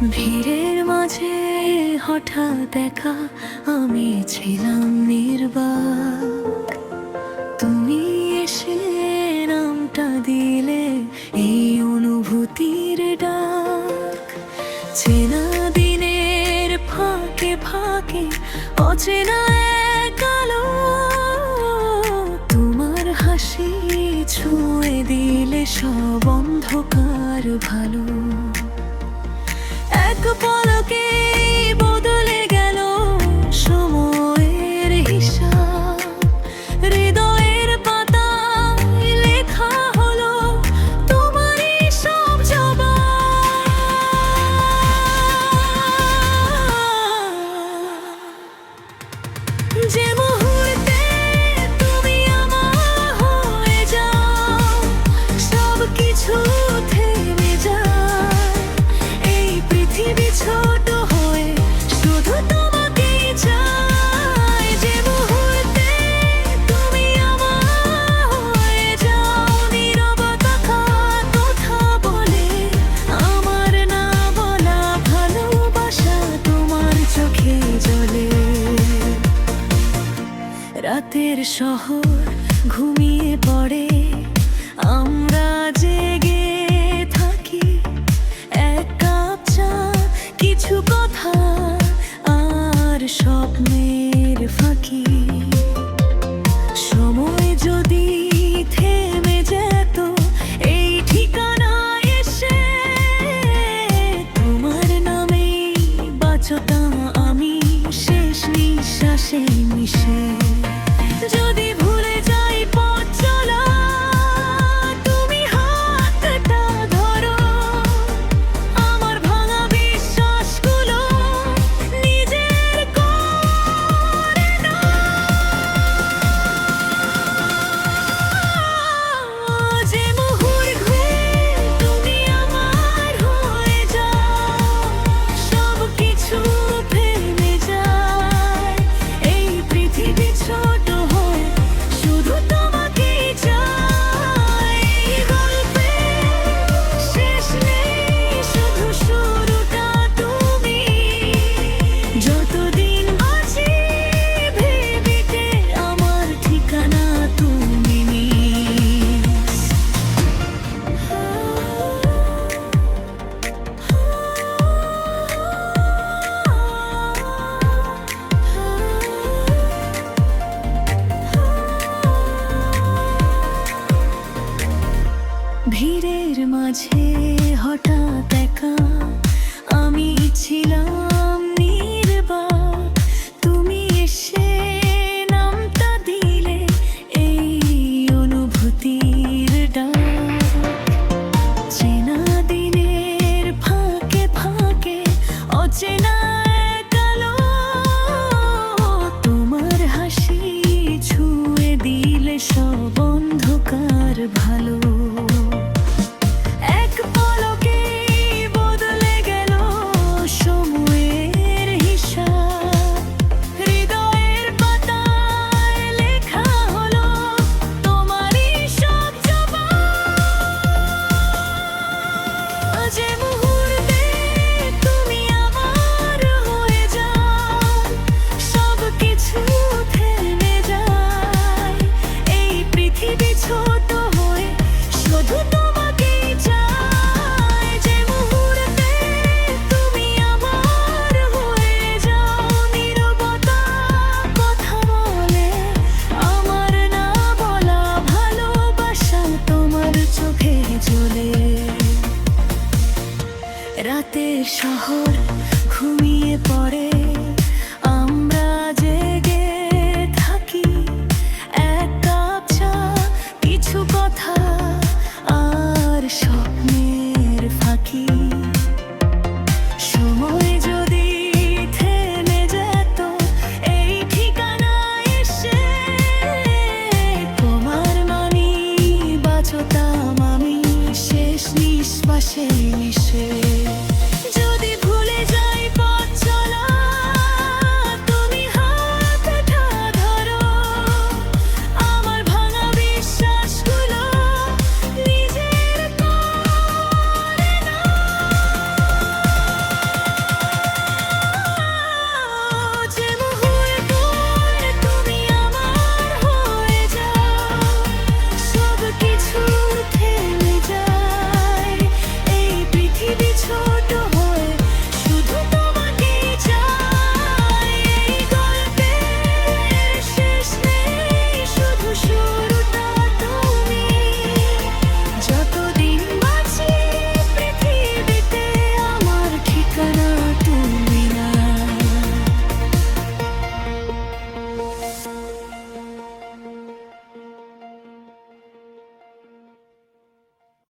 ভিড়ের মাঝে হঠাৎ দেখা, আমি ছিলাম নির্বাক। তুমি এসে নামটা দিলে এই অনুভূতির ডাক। চেনা দিনের ফাঁকে ফাঁকে, অচেনা একালো তোমার হাসি ছুঁয়ে দিলে সব অন্ধকার ভালো। রাতের শহর ঘুমিয়ে পড়ে। আমরা জেগে থাকি। এক কিছু কথা, আর স্বপ্নের ফাঁকি। সময় যদি থেমে যেত, এই ঠিকানা এসে তোমার নামেই বাঁচতাম আমি। শেষ নিঃশ্বাসে মিশে। যদি মাঝে হঠাৎ একা আমি ছিলাম রাতে শহর ঘুমিয়ে পড়ে